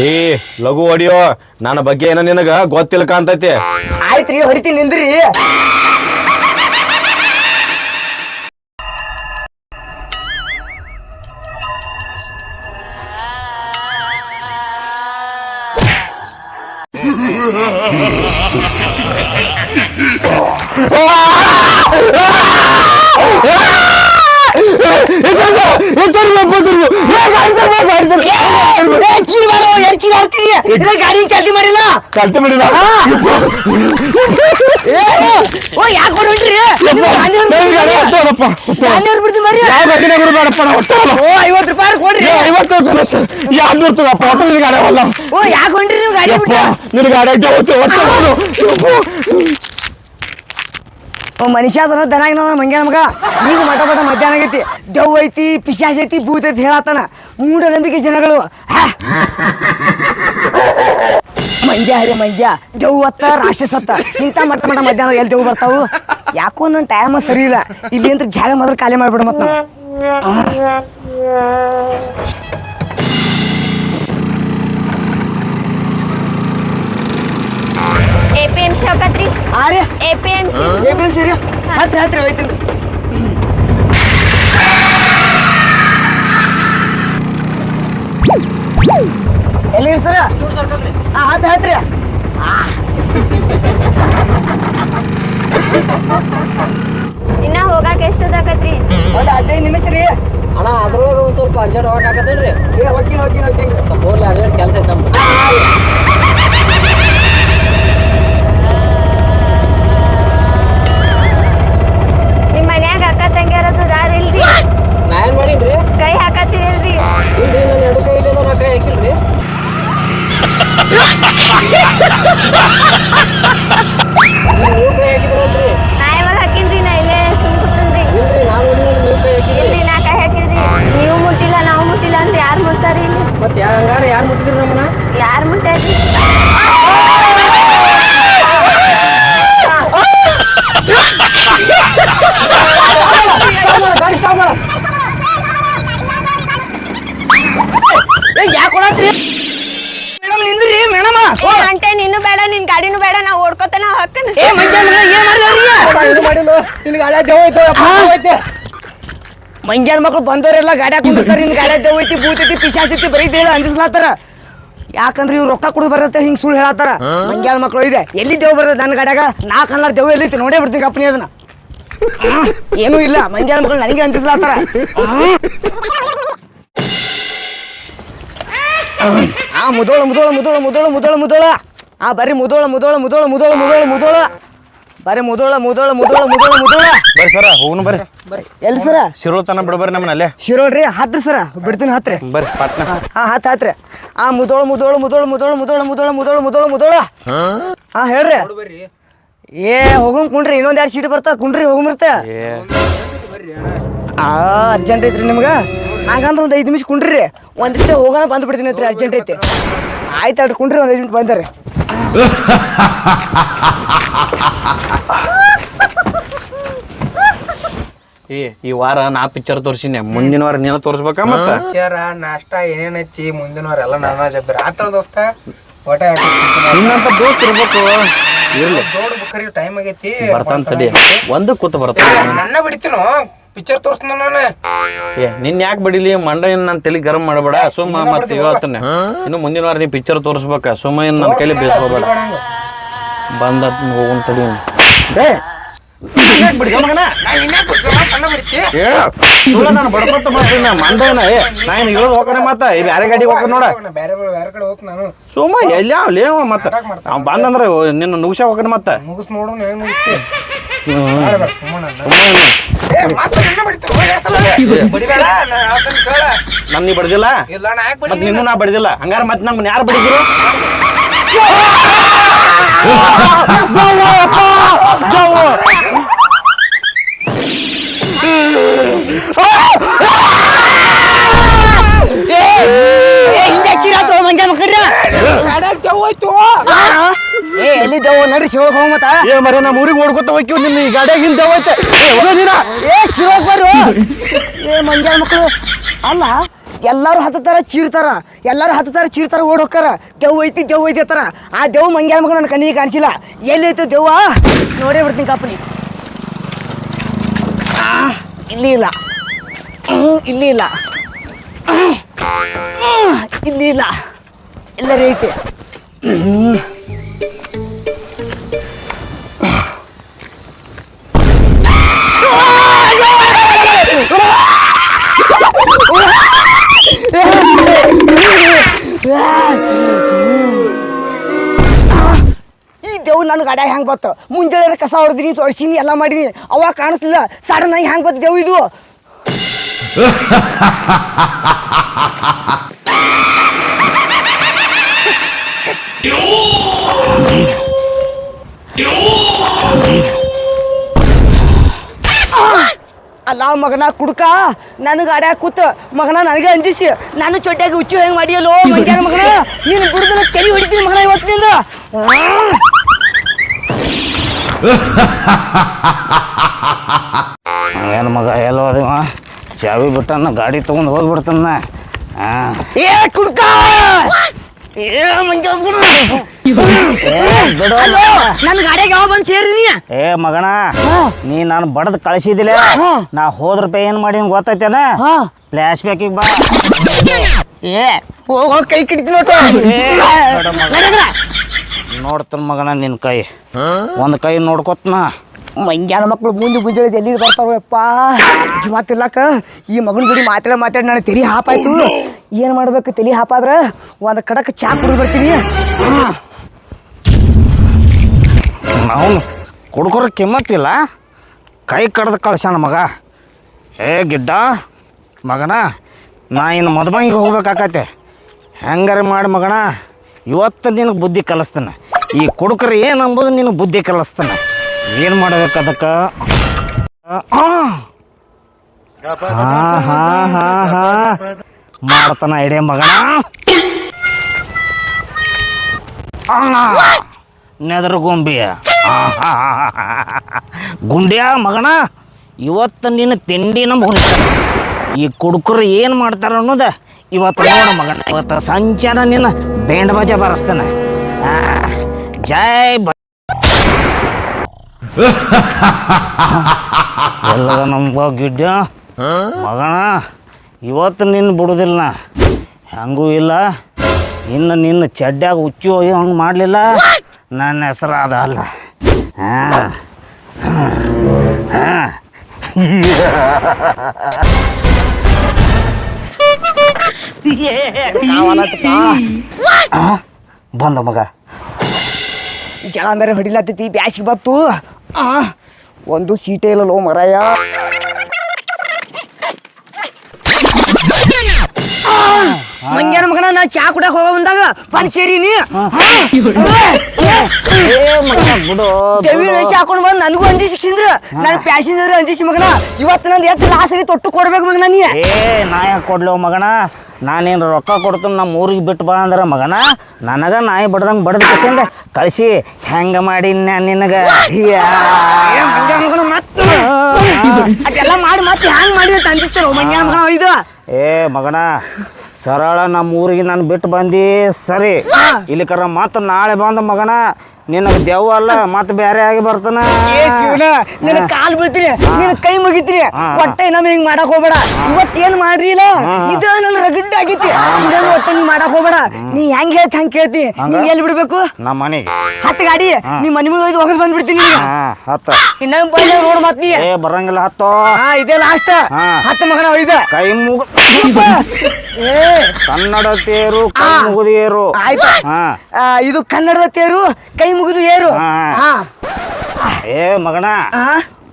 ಏ ಲಘು ಹೊಡಿಯೋ ನನ್ನ ಬಗ್ಗೆ ಏನೋ ನಿನಗ ಗೊತ್ತಿಲ್ಲ ಕಾಂತೈತಿ ಆಯ್ತ್ರಿ ಹೊಡಿತೀನಿ ನಿಂದ್ರಿ. ಚಾರ್ಜಿ ಹಾಕ್ತೀರಿ ಗಾಡಿ ಚಾರ್ಜಿ ಮಾಡಿಲ್ಲ? ಚಾಲ್ತಿ ಮಾಡಿದ ಏ, ಏ, ಓ ಯಾಕೆ ಹೊರಟ್ರಿ ಗಾಂಧಿಯವ್ರು ಬಿಡ್ತು ಮರಿ ಯಾವ ಬಸ್ಸಿನ ಗುರು ಬೇಡಪ್ಪ ಓ ಐವತ್ತು ರೂಪಾಯಿ ಕೊಡ್ರಿ. ಐವತ್ತು ರೂಪಾಯಿ ಸರ್ ಗಾಡಿ ಓ ಯಾಕೆ ಹೊಂಟ್ರಿ ನೀವು ಗಾಡಿ ಯಪ್ಪ ಗಾಡಿ ಮನುಷ್ಯ ಅದನ ದನಾಗ ನಾವು ಮಂಗ್ಯಾನ ಮಗ. ಈಗ ಮಠ ಮಠ ಮಧ್ಯಾಹ್ನ ಆಗೈತಿ. ದೆವ್ ಐತಿ, ಪಿಶಾಚ್ ಐತಿ, ಭೂತ ಐತಿ ಹೇಳತ್ತಾನ ಮೂಢ ನಂಬಿಕೆ ಜನಗಳು. ಹಾ. ಹರಿ ಮಂಡ್ಯ ದೆವ್ ಅತ್ತ ರಾಕ್ಷಸ ಅತ್ತ ಇಂಥ ಮಠ ಮಠ ಮಧ್ಯಾಹ್ನ ಎಲ್ಲಿ ದೆವ್ ಬರ್ತಾವು? ಯಾಕೋ ನನ್ನ ಟೈಮ್ ಸರಿ ಇಲ್ಲ. ಇಲ್ಲಿ ಅಂತ ಜಾಗ ಮೊದಲು ಖಾಲಿ ಮಾಡ್ಬಿಡು ಮತ್ತ ನಾವು A P M C ಹೋಗತ್ರಿ Arya A P M C ಹತ್ರ ಹತ್ರ ಹೋಯ್ತೀನಿ ಎಲ್ಲಿ ಸರ ಹಾ ಹತ್ರ ಹತ್ರ. ಇನ್ನ ಹೋಗಾಕ ಎಷ್ಟೊತ್ತಾಕತ್ರಿ ಒಂದು ಹದಿನೈದು ನಿಮಿಷ ರೀ. ಅಣ್ಣ ಅದ್ರೊಳಗೆ ಒಂದು ಸ್ವಲ್ಪ ಅರ್ಜೆಂಟ್ ಹೋಗಕ್ಕಾಗತ್ತೇನ್ರಿ ಏ ಹೋಗ್ತೀನಿ ಹೋಗ್ತೀನಿ ಹೋಗ್ತೀನಿ. ಸ್ವಲ್ಪ ಹೋಗ್ಲಿ ಅರ್ಜೆಂಟ್ ಕೆಲಸ ಐತೆ ನಮ್ದು. ಹಂಗಾರ ಯಾರು ಮುಟ್ಟಿದ್ರು ನಮ್ಮನ್ನ? ಯಾರು ಮುಟ್ಟಾರಿ ಗಾಡಿ ಸ್ಟಾಪ್ ಮಾಡ ಏ ಯಾಕೆ ಕೊಡತ್ರಿ ಮೇಡಮ್ ನಿಂದ್ರಿ ಮೇಡಮ್ ಅಂಟೆ ನಿನ್ನೂ ಬೇಡ ನಿನ್ ಗಾಡಿನೂ ಬೇಡ ನಾ ಓಡ್ಕೋತಾನ ಹಾಕನ್ ಏ ಮಂಜಾನ ಏನ್ ಮಾಡಿದ್ರಿ ಇದು ಮಾಡಿಲ್ಲ ನಿನ್ ಗಾಡಿ ದೇವ್ ಮಂಗ್ಯಾನ ಮಕ್ಳು ಬಂದವರೆಲ್ಲ ಗಾಡಿ ಹಾಕೊಂಡಿರ್ತಾರೆ ಹಿಂಗ್ ಗಾಡಿ ಹೋಯ್ತಿ ಬೂತೈತಿ ಭೂತ ಐತಿ ಪಿಶಾಚ್ ಐತಿ ಬರೀ ಹೇಳಿ ಅಂಜಿಸ್ಲಾತಾರ ಯಾಕಂದ್ರೆ ಇವ್ರು ರೊಕ್ಕ ಕೊಡು ಬರತ್ತೆ ಹಿಂಗ್ ಸುಳ್ಳು ಹೇಳತ್ತಾರ. ಮಂಗ್ಯಾನ ಮಕ್ಳು ಇದೆ ಎಲ್ಲಿ ದೇವ್ ನನ್ನ ಗಾಡ್ಯಾಗ ನಾ ಕನ್ನಡ ದೇವ್ ಎಲ್ಲೈತಿ ನೋಡೇ ಬಿಡ್ತೀನಿ ಕಂಪ್ನಿ ಅದನ್ನ. ಏನೂ ಇಲ್ಲ ಮಂಗ್ಯಾನ ಮಕ್ಳು ನನಗೆ ಅಂಜಿಸ್ಲಾತಾರ. ಆ ಮುದೋಳ ಮುದೋಳ ಮುದೋಳ ಮುದೋಳ ಮುದೋಳ ಮುದೋಳ. ಆ ಬರ್ರಿ ಮುದೋಳ ಮುದೋಳ ಮುದೋಳ ಮುದೋಳ ಮುದೋಳ ಮುದೋಳ. ಬರ್ರಿ ಮುದೋಳ ಮುದೋಳ ಮುದೋಳ ಮುದೋಳ ಮುದೋಳ ಬರ್ರಿ ಸರ ಹೋಗುನು ಬರ್ರಿ ಎಲ್ಲಿ ಸರ ಶಿರೋಳ ತನ ಬಿಡ್ಬರ್ರಿ ನಮ್ಮನ್ನ ಅಲ್ಲೇ ಶಿರೋಳ್ರಿ ಹತ್ರಿ ಸರ ಬಿಡ್ತೀನಿ ಹತ್ರಿ ಬರ್ರಿ ಪಟ್ನ ಹಾ ಹತ್ ಹತ್ರಿ ಆ ಮುದೋಳ ಮುದೋಳ ಮುದೋಳ ಮುದೋಳ ಮುದೋಳ ಮುದೋಳ ಮುದೋಳ ಮುದೋಳ ಮುದೋಳ ಹಾ ಹೇಳ್ರಿ ಏ ಹೋಗು ಕುಂಡ್ರಿ ಇನ್ನೊಂದ್ ಎರಡು ಸೀಟ್ ಬರ್ತಾ ಕುಂಡ್ರಿ ಹೋಗಮಿರ್ತ ಏ ಆ ಅರ್ಜೆಂಟ್ ಐತ್ರಿ ನಿಮ್ಗ ಹಂಗಂದ್ರ ಒಂದ್ ಐದ್ ನಿಮಿಷ ಕುಂಡ್ರಿ ಒಂದ್ ರೀತಿ ಹೋಗೋಣ ಬಂದ್ಬಿಡ್ತೀನಿ ಐತ್ರಿ ಅರ್ಜೆಂಟ್ ಐತಿ ಆಯ್ತು ಕುಂಡ್ರಿ ಒಂದ್ ಐದು ನಿಮಿಷ ಬಂದರಿ. ಏ ಈ ವಾರ ನಾ ಪಿಕ್ಚರ್ ತೋರಿಸಿನಿ. ಮುಂದಿನ ವಾರ ನೀನ ತೋರ್ಸ್ಬೇಕಾ ಮತ್ತ? ಪಿಕ್ಚರ ನಾಷ್ಟ ಏನೇನೈತಿ ಮುಂದಿನ ವಾರ ಜಬ್ರಿ ಆತರ ದೋಸ್ತ. ಒಟ ನಿನ್ನಂತ ದೋಸ್ತ್ ಇರ್ಬೇಕು. ಇರ್ಲಿ. ದೊಡ್ಡ ಬುಕ್ಕರಿ ಟೈಮ್ ಆಗೈತಿ. ಬರ್ತಾನ ತಡಿ. ಒಂದು ಕೂತ್ ಬರ್ತಾನ. ನನ್ನ ಬಿಡ್ತೀನೋ? ಪಿಕ್ಚರ್ ತೋರಿಸ್ತಾನ ನಾನು ಏ ನಿನ್ ಯಾಕೆ ಬಡಿಲಿ? ಮಂಡ ಏನ್ ನನ್ ತಲೆ ಗರಂ ಮಾಡಬೇಡ. ಸುಮ್ಮ ಮತ್ತೆ ಇವತ್ತನ್ನ. ಇನ್ನು ಮುಂದಿನ ವಾರ ನೀ ಪಿಕ್ಚರ್ ತೋರಿಸ್ಬೇಕ. ಸುಮ್ಮ ಏನ್ ನನ್ನ ಕೈಲಿ ಬೇಸ್ಕೋಬೇಡ. ಬಂದ ಹೋಗುನ್ ತಡಿ. ಅವ್ನು. ಏ ಏ ಸುಳ್ಳ ನಾನು ಬಡ್ಕೊತ ಬರ್ತೀನಿ ನಾನು ಇಳೋದು ಹೋಗೋಣ ಮತ್ತ ಈ ಗಾಡಿ ಹೋಗೋಣ ನೋಡ ಬೇರೆ ಬೇರೆ ಕಡೆ ಹೋಗ್ ನಾನು ಸುಮ್ಮ ಎಲ್ಲಿ ಅವ್ ಲೇ ಮತ್ತ ಅವ್ ಬಂದಂದ್ರ ನಿನ್ನ ನುಗ್ಸ ಹೋಗೋಣ ಮತ್ತ ಮುಗಿಸ್ ನೋಡೋಣ ಹೆಂಗ್ ನನ್ನ ನೀ ಮತ್ ನಿನ್ನ ನಾ ಬಡದಿಲ್ಲ ಹಂಗಾರ ಮತ್ ನಮ್ಮನ್ನ ಯಾರು ಬಡಿದ್ರು ಜವ್ವ ಕಿರಾತ ಮಂಗ್ಯ ಮಕ್ಕಳ್ರ ಏ ಎಲ್ಲಿ ದೇವ್ ನಡ್ರಿ ಶಿವಗ್ ಹೋಗ್ ಮತ್ತ ಏ ಮರ ನಮ್ಮ ಊರಿಗೆ ಓಡ್ಕೊತ ಹೋಗ್ತೀವಿ ನಿನ್ನ ಈ ಗಾಡಿಯಾಗ ಹಿಂದೆ ಹೋಯ್ತೆ ನೀನ ಏ ಶಿವಗ್ ಬರ್ರು ಏ ಮಂಗ್ಯ ಮಕ್ಕಳು ಅಲ್ಲ ಎಲ್ಲಾರು ಹತ್ತತಾರ ಚೀರ್ತಾರ! ಎಲ್ಲಾರು ಹತ್ತತಾರ ಚೀರ್ತಾರ ಓಡ್ ಹೋಗ್ತಾರ ದೆವ್ ಐತಿ ದೆವ್ ಐತಿ ಅತ್ತಾರ ಆ ದೆವ್ ಮಂಗ್ಯಾನ ಮಗ ನನ್ನ ಕಣ್ಣಿಗೆ ಕಾಣಿಸಿಲ್ಲ! ಎಲ್ಲೈತೆ ದೆವ್ವ? ನೋಡೇ ಬಿಡ್ತೀನಿ ಕಾಪನಿ. ಆ, ಇಲ್ಲಿ ಇಲ್ಲ. ಇಲ್ಲಿ ಇಲ್ಲ. ಇಲ್ಲಿ ಇಲ್ಲ. ಎಲ್ಲರೂ ಐತೆ ನನ್ನ ಗಾಡ್ಯಾಗ ಹೆಂಗ್ ಬತ್ತು? ಮುಂಜಾನೆ ಕಸ ಹೊಡೆದಿನಿ ಸೊಡ್ಸಿನಿ ಎಲ್ಲ ಮಾಡೀನಿ. ಅವಾಗ ಕಾಣಿಸ್ಲಿಲ್ಲ ಸಡನ್ ಆಗಿ ಹೆಂಗ್ ಬತ್ತ ಇದು? ಅಲ್ಲ, ಮಗನ ಕುಡ್ಕ ನನ್ನ ಗಾಡ್ಯಾಗ ಕೂತ, ಮಗನ ನನಗೆ ಅಂಜಿಸಿ. ನಾನು ಚೊಟ್ಟಾಗಿ ಹುಚ್ಚು ಹೆಂಗ್ ಮಾಡಿಯಲ್ಲೋ ಮಂಗ್ಯಾನ ಮಗನ? ನೀನು ಬಿಡುದನ್ನ ಕೆರಿ ಹೊಡಿತೀನಿ ಮಗನ ಇವತ್ತಿನಿಂದ. ಏನು ಮಗ ಎಲ್ಲ ಅದಿವ ಚಾವಿ ಬಿಟ್ಟನ್ನ ಗಾಡಿ ತೊಗೊಂಡು ಹೋಗ್ಬಿಡ್ತಾನ. ಏ ಕುಡ್ಕ! ಏ ನನ್ನ ಗಾಡಿಗೆ ಯಾವ ಸೇರಿ ನೀ? ಏ ಮಗಣ ನೀ ನಾನು ಬಡದ್ ಕಳಿಸಿದಿಲ್ಲ. ನಾ ಹೋದ್ರ ಪೇ ಏನು ಮಾಡಿ ಗೊತ್ತೈತೇನ? ಫ್ಲಾಶ್ ಬ್ಯಾಕ್ ಬ್ಯಾಕಿಗೆ ಬಾ. ಏ ಹೋಗೋ ಕೈ ಕಿಡ್ತೀನಿ ನೋಡ್ತಾನ ಮಗನ ನಿನ್ನ ಕೈ. ಒಂದು ಕೈ ನೋಡ್ಕೊತ್ನ. ಮಂಗ್ಯಾನ ಮಕ್ಕಳು ಮುಂದೆ ಮುಂಜಾನೆ ಎಲ್ಲಿ ಬರ್ತಾವಪ್ಪ ಮಾತಿರ್ಲಾಕ ಈ ಮಗನ ಜೋಡಿ ಮಾತಾಡ ಮಾತಾಡಿ ನಾನು ತಲೆ ಹಾಪಾಯ್ತು. ಏನು ಮಾಡ್ಬೇಕು ತಲೆ ಹಾಪಾದ್ರ? ಒಂದು ಕಡಕ್ ಚಾ ಕುಡಿದು ಬರ್ತೀನಿ. ಅವನು ನಾವು ಕುಡ್ಕೊರ ಕೆಮ್ಮತ್ತಿಲ್ಲ ಕೈ ಕಡ್ದು ಕಳ್ಸಣ ಮಗ. ಏ ಗಿಡ್ಡ ಮಗನ ನಾ ಇನ್ನು ಮದ್ಬಂಗಿಗೆ ಹೋಗ್ಬೇಕಾಕತೆ ಹೆಂಗಾರ ಮಾಡಿ ಮಗಣ ಇವತ್ತು ನಿನಗೆ ಬುದ್ಧಿ ಕಲಿಸ್ತಾನೆ. ಈ ಕುಡುಕರು ಏನು ಅಂಬೋದು ನಿನಗೆ ಬುದ್ಧಿ ಕಲಿಸ್ತಾನೆ. ಏನು ಮಾಡ್ಬೇಕು ಅದಕ್ಕೆ? ಮಾಡ್ತಾನ ಐಡಿಯಾ ಮಗಣ ನೆದರು ಗೊಂಬಿಯ ಗುಂಡ್ಯಾ ಮಗಣ ಇವತ್ತು ನಿನ್ನ ತಿಂಡಿನ ಮುಗಿಸ್ತ ಈ ಕುಡುಕರು ಏನು ಮಾಡ್ತಾರ ಅನ್ನೋದ ಇವತ್ತು ನೋಡು ಮಗನ, ಇವತ್ತು ಸಂಚಾರ ನಿನ್ನ ಬೇಂಡ್ ಬಾಜ ಬರಸ್ತಾನೆ. ಜೈ ಬ ಎಲ್ಲದ ನಮ್ಮ ಗಿಡ್ಡ ಮಗಣ ಇವತ್ತು ನಿನ್ನ ಬಿಡುದಿಲ್ಲ. ಹೆಂಗೂ ಇಲ್ಲ. ಇನ್ನು ನಿನ್ನ ಚಡ್ಡ್ಯಾಗ ಹುಚ್ಚು ಹೋಗಿ ಹಂಗೆ ಮಾಡಲಿಲ್ಲ? ನನ್ನ ಹೆಸರು ಅದ ಅಲ್ಲ. ಹಾಂ ಹಾಂ. ಬಂದ ಮಗ. ಜಳ ಅಂದ್ರೆ ಹೊಡಿಲತ್ತೈತಿ ಬ್ಯಾಸಿಗೆ ಬತ್ತು. ಆ, ಒಂದು ಸೀಟೇ ಇಲ್ಲಲ್ಲೋ ಮರಾಯ. ಮಂಗ್ಯಾನ ಮಗನ ನಾ ಚಾ ಕುಡಕ್ ಹೋಗೋ ಬಂದಾಗ ಬಂದ್ ಸೇರಿನಿ ಏ ಮಗ ಬಿಡು ಜಮೀನ್ ವೇಷ ಹಾಕೊಂಡ್ ಬಂದ್ ನನಗೂ ಅಂಜಿ ಶಿಕ್ಷಿಂದ್ರ. ನನ್ನ ಪ್ಯಾಸೆಂಜರ್ ಅಂಜಿಸಿ ಮಗನ. ಇವತ್ತು ನಂದು ಎಷ್ಟು ಲಾಸ್ ಆಗಿ ತೊಟ್ಟು ಕೊಡ್ಬೇಕು ಮಗನ ನೀ. ಏ ನಾ ಯಾಕೆ ಕೊಡ್ಲೋ ಮಗನ? ನಾನೇನು ರೊಕ್ಕ ಕೊಡ್ತೀನಿ ನಮ್ಮ ಊರಿಗೆ ಬಿಟ್ಟು ಬಾ ಅಂದ್ರೆ ಮಗನ ನನಗ ನಾಯಿ ಬಡ್ದಂಗೆ ಬಡದ ಕಸಿಂದ ಕಳಿಸಿ ಹೆಂಗ ಮಾಡಿ ನಿನಗ. ಮಂಗ್ಯಾನ ಮಗನ ಅದೆಲ್ಲ ಮಾಡಿ ಮತ್ತೆ ಹ್ಯಾಂಗ್ ಮಾಡಿ ಅಂತ ಅಂಜಿಸ್ತಾರ ಮಂಗ್ಯಾನ ಮಗನ ಇದು ಏ ಮಗನ ಸರಳ ನಮ್ಮ ಊರಿಗೆ ನಾನು ಬಿಟ್ಟು ಬಂದಿ ಸರಿ. ಇಲ್ಲಿ ಕರ ಮತ್ತೆ ನಾಳೆ ಬಂದ ಮಗನ ನಿನಗೆ ದೆವ್ವ ಅಲ್ಲ ಮತ್ತೆ ಬೇರೆ ಆಗಿ ಬರ್ತಾನ? ಏ ಶಿವನ ನಿನ್ನ ಕಾಲ್ ಬೀಳ್ತೀನಿ ನಿನ್ನ ಕೈ ಮುಗಿತೀನಿ ಹೊಟ್ಟೆ ನಮ್ ಹಿಂಗ್ ಮಾಡಕ್ ಹೋಗ್ಬೇಡ. ಇವತ್ ಏನ್ ಮಾಡ್ರಿ ಇಲ್ಲ ಇದು ನನ್ನ ರಗಡ್ ಆಗೈತಿ ಇದನ್ನ ಒಟ್ಟ ನೀ ಮಾಡಕ್ ಹೋಗ್ಬೇಡ. ನೀ ಹೆಂಗ್ ಹೇಳ್ತ ಹಂಗ್ ಕೇಳ್ತಿ? ನೀ ಎಲ್ಲಿ ಬಿಡ್ಬೇಕು? ನಮ್ಮ ಮನೆಗೆ. ಹತ್ತು ಗಾಡಿ ನಿಮ್ ಮನಿ ಮುಂದೆ ಹೋಗಿ ಹೋಗದ್ ಬಂದ್ಬಿಡ್ತೀನಿ ಹತ್ತ ಇನ್ನೊಂದ್ ಬಂದ ನೋಡ್ ಮತ್ ನೀ. ಏ ಬರಂಗಿಲ್ಲ ಹತ್ತೋ. ಹಾ ಇದೇ ಲಾಸ್ಟ್. ಹತ್ತು ಮಗನ ಒಯ್ದ. ಕೈ ಮುಗ ಏ. ಕನ್ನಡ ತೇರು ಕೈ ಮುಗುದಿಯೇರು ಆಯ್ತು. ಇದು ಕನ್ನಡದ ತೇರು ಕೈ ಮುಗಿದು ಏರು. ಹಾ. ಹಾ ಏ ಮಗನ.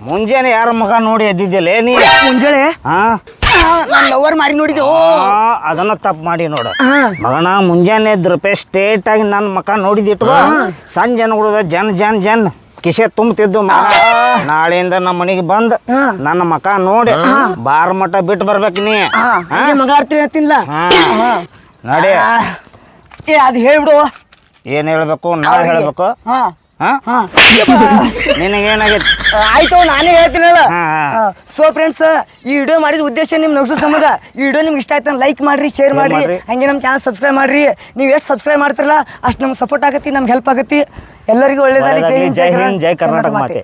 ಮುಂಜಾನೆ ಯಾರ ಮಗ ನೋಡಿ ಎದ್ದಿದ್ಯಲ್ಲ ನೀ? ಮುಂಜಾನೆ? ಹಾ ನನ್ನ ಲವರ್ ಮಾರಿ ನೋಡಿದೆ ಓ. ಆ, ಅದನ್ನ ತಪ್ಪು ಮಾಡಿ ನೋಡು. ಹಾ. ಮಗನ ಮುಂಜಾನೆ ಎದ್ದು ರೂಪಾಯಿ ಸ್ಟೇಟ್ ಆಗಿ ನನ್ನ ಮಕ ನೋಡಿದಿಟ್ಟು ಸಂಜೆ ನೋಡುದ ಜನ್ ಜನ್ ಜನ್. ಕಿಸೆ ತುಂಬತಿದ್ದು ಮಗ ನಾಳೆಯಿಂದ ನಮ್ಮ ಮನೆಗೆ ಬಂದ್ ಹಾ. ನನ್ನ ಮಕ ನೋಡಿ ಬಾರ ಮಠ ಬಿಟ್ಟು ಬರ್ಬೇಕು ನೀ. ಹಾ ಹಂಗೆ ಮಗ ಆಡ್ತೀನಿ ಅಂತಿಲ್ಲ. ಹಾ. ನಡಿ. ಏ ಅದು ಹೇಳ್ಬಿಡು. ಏನ್ ಹೇಳ್ಬೇಕು ನಾಳೆ ಹೇಳ್ಬೇಕು? ಹಾ. ಹಾ? ಹಾ. ನಿನಗೇನಾಗೈತಿ ಆಯ್ತು ನಾನೇ ಹೇಳ್ತೀನಲ್ಲ. ಹಾ, ಹಾ. ಸೊ ಫ್ರೆಂಡ್ಸ್ ಈ ವಿಡಿಯೋ ಮಾಡಿದ ಉದ್ದೇಶ ನಿಮ್ ನಗ್ಸೋ ಸಂಬಂಧ. ಈ ವಿಡಿಯೋ ನಿಮ್ಗೆ ಇಷ್ಟ ಆಯ್ತು ಲೈಕ್ ಮಾಡ್ರಿ ಶೇರ್ ಮಾಡ್ರಿ. ಮಾಡ್ರಿ. ಹಂಗೆ ನಮ್ಮ ಚಾನಲ್ ಸಬ್ಸ್ಕ್ರೈಬ್ ಮಾಡ್ರಿ. ನೀವು ಎಷ್ಟು ಸಬ್ಸ್ಕ್ರೈಬ್ ಮಾಡ್ತಿರಲ್ಲ ಅಷ್ಟು ನಮ್ಗೆ ಸಪೋರ್ಟ್ ಆಗತ್ತಿ ನಮ್ಗೆ ಹೆಲ್ಪ್ ಆಗತ್ತಿ. ಎಲ್ಲರಿಗೂ ಒಳ್ಳೇದಾಗಲಿ. ಒಳ್ಳೆದಾಗ್ಲಿ. ಜೈ ಹಿಂದ್, ಜೈ ಕರ್ನಾಟಕ ಮಾತೆ.